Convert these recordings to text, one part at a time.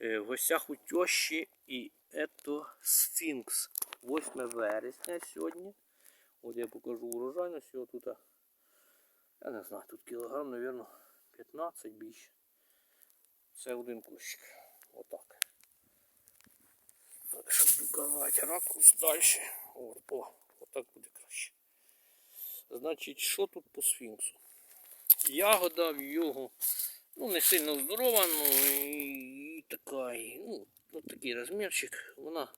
Е, В гостях у тещі і ето сфінкс. 8 вересня сьогодні. От я покажу урожайність його тут. Я не знаю, тут кілограм, мабуть, 15 більше. Це один кущик. Отак. Так, щоб показати ракурс далі. От, о, отак буде краще. Значить, що тут по сфінксу? Ягода в його ну, не сильно здорова, ну і, така, ну, ну, такий розмірчик. Вона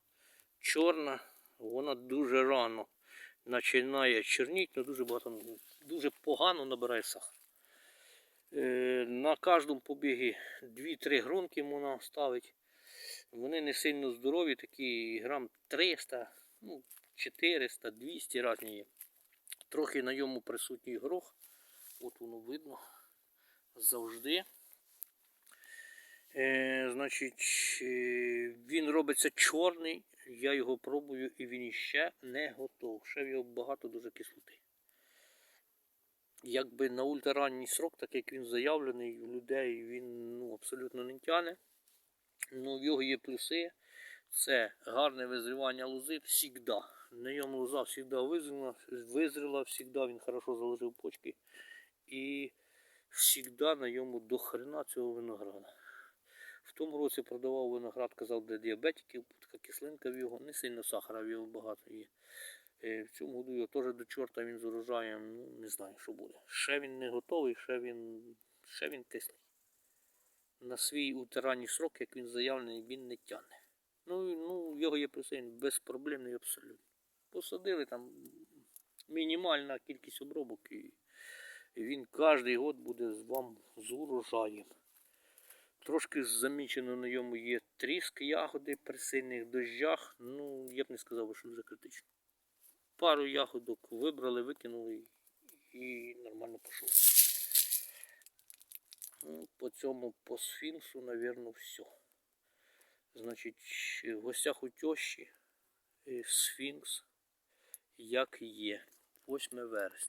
чорна, вона дуже рано починає чорніти, але дуже багато, дуже погано набирає сахар. Е, на кожному побігі 2-3 гронки можна ставити. Вони не сильно здорові, такі грам 300, ну, 400, 200 різні є. Трохи на йому присутній горох. От воно видно завжди. Е, значить, е, він робиться чорний, я його пробую і він іще не готов. Ще в його багато дуже кислоти. Якби на ультраранній срок, так як він заявлений у людей, він ну, абсолютно не тяне. Ну, в його є плюси. Це гарне визрівання лози завжди. На ньому лоза завжди визріла, визріла завжди він хорошо заложив почки. І завжди на ньому до хрена цього винограда. В тому році продавав виноград, казав, для діабетиків, така кислинка в його, не сильно сахара в його багато є. Е, В цьому году його теж до чорта він з урожаєм, ну не знаю, що буде. Ще він не готовий, ще він, ще він кислий. На свій ультраранній срок, як він заявлений, він не тягне. Ну, ну його є плюси, безпроблемний абсолютно. Посадили там мінімальна кількість обробок і і він кожен год буде з вам з урожаєм. Трошки замічено на ньому є тріск ягоди при сильних дощах. Ну, я б не сказав, що дуже критично. Пару ягодок вибрали, викинули і нормально пішов. Ну, по цьому по сфінксу, мабуть, все. Значить, в гостях у тещі е, сфінкс як є. 8 вересня.